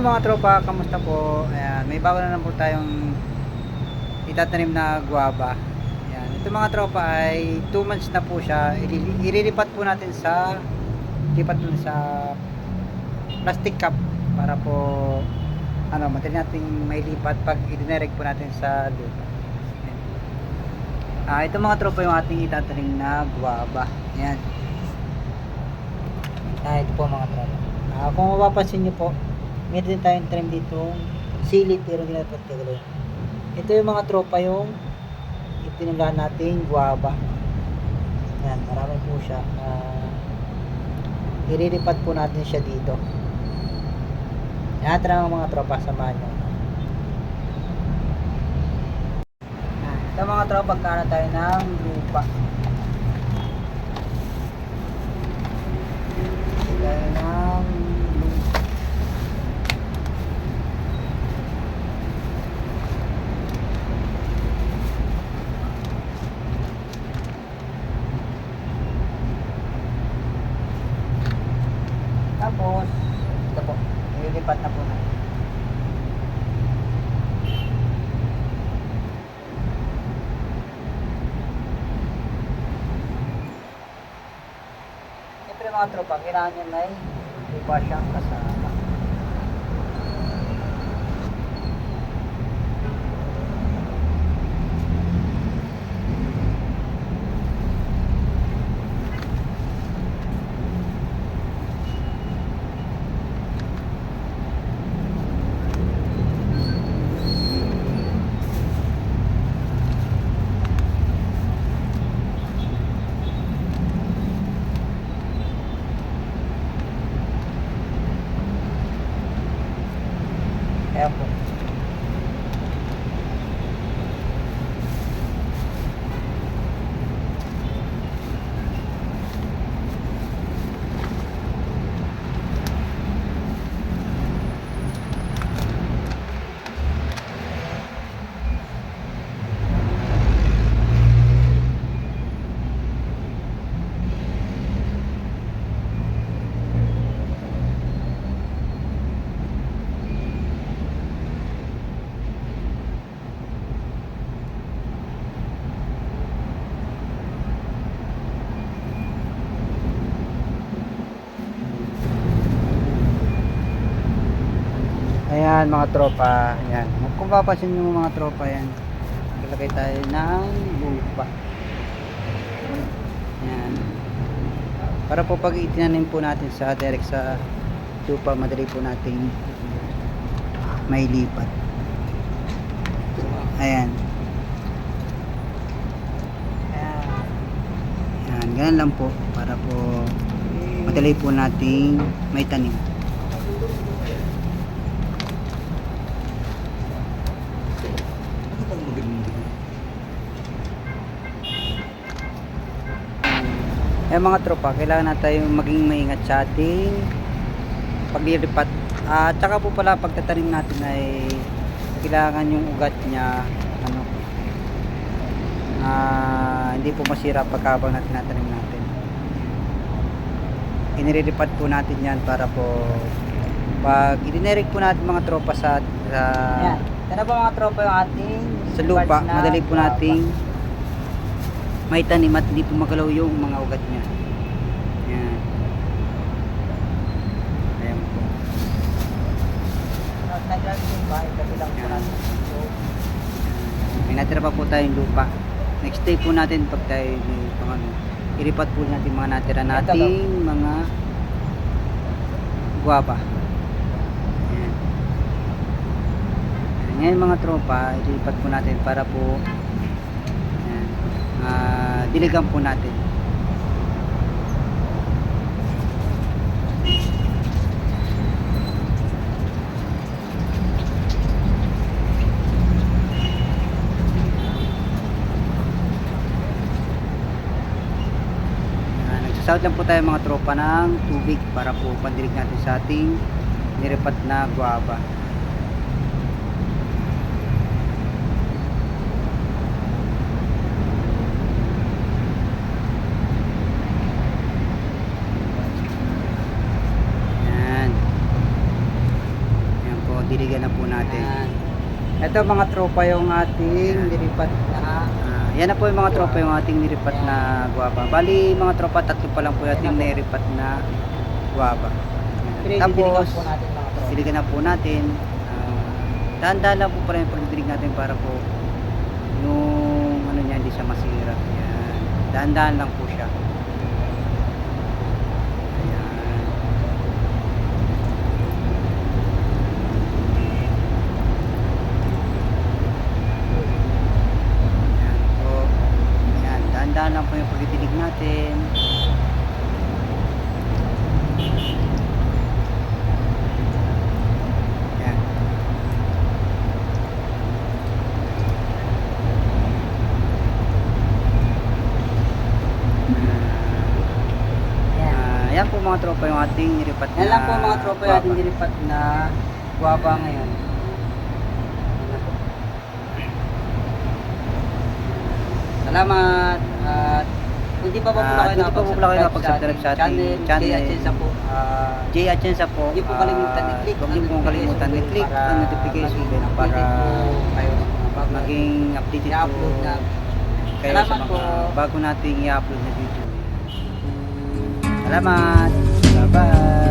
mga tropa, kamusta po? Ayan, may bago na lang po tayong itatanim na guava. Ayan, ito mga tropa ay 2 months na po siya. Ilili- Ililipat po natin sa lipat po sa plastic cup para po ano, madali natin may lipat pag idinerect po natin sa lupa. Ah, ito mga tropa yung ating itatanim na guava. Ayan. Ah, ito po mga tropa. Ah, kung mapapansin niyo po, meron din tayong trim dito sili pero hindi natin pagkagalo. Ito yung mga tropa yung itinulaan nating guava. Yan, marami po siya. Ah, irilipat po natin siya dito. Yan, tara mga tropa, samahan nyo. Ito mga tropa, pagkana tayo ng lupa. Tayo ng lupa. Tapos, ito po, ililipat na po natin. Siyempre mga tropa, kailangan nyo na iba siyang kasama. Ayan po. Ayan mga tropa. Ayan. Kung papansin nyo mga tropa yan. Ilagay tayo ng lupa. Ayan. Para po pag itinanim po natin sa direct sa lupa, madali po nating may lipat. Ayan. Ayan. Ganun lang po. Para po madali po nating may tanim. Eh mga tropa, kailangan na tayong maging maingat sa ating paglilipat. At saka po pala pagtatanim natin ay kailangan yung ugat niya ano ah, hindi po masira pagkabang natin natanim natin. Inililipat po natin yan para po pag idinerect po natin mga tropa sa, sa Yan. Yan po mga tropa yung ating sa lupa, madali po nating may tanim at hindi po magalaw yung mga ugat niya. Yan. Ayan po. Yan. May natira pa po tayong lupa. Next day po natin pag tayo pang ano, ilipat po natin mga natira nating mga guwapa. Ayan. Ngayon mga tropa, ilipat po natin para po diligan po natin. Ah, Nagsasawad lang po tayo mga tropa ng tubig para po pandilig natin sa ating niripat na guava. Yan. Yan Ito mga tropa yung ating niripat na ah, yan na po yung mga tropa yung ating niripat na guwaba. Bali mga tropa, tatlo pa lang po yung ating niripat na guwaba. Tapos, natin siligan na po natin. Ah, dahan-dahan lang po pala yung pagdidilig natin para po yung ano niya hindi siya masira. Yan. Dahan-dahan lang po siya. Ayan. Ayan po. Ayan, dahan-dahan lang po yung pagdidilig natin. Ayan. Yan. Ah, yan po mga tropa yung ating niripat na Yan lang po mga tropa yung ating nilipat na guwaba ngayon. Salamat at kung di pa po pala kayo nakapag-subscribe sa ating channel, channel, Jay Atienza po. ah, Jay Atienza po. Niyo po kalimutan ah, i-click Huwag niyo ang po kalimutan i-click ang notification bell para kayo maging updated po kayo sa mga bago nating i-upload na video. Salamat! Bye-bye!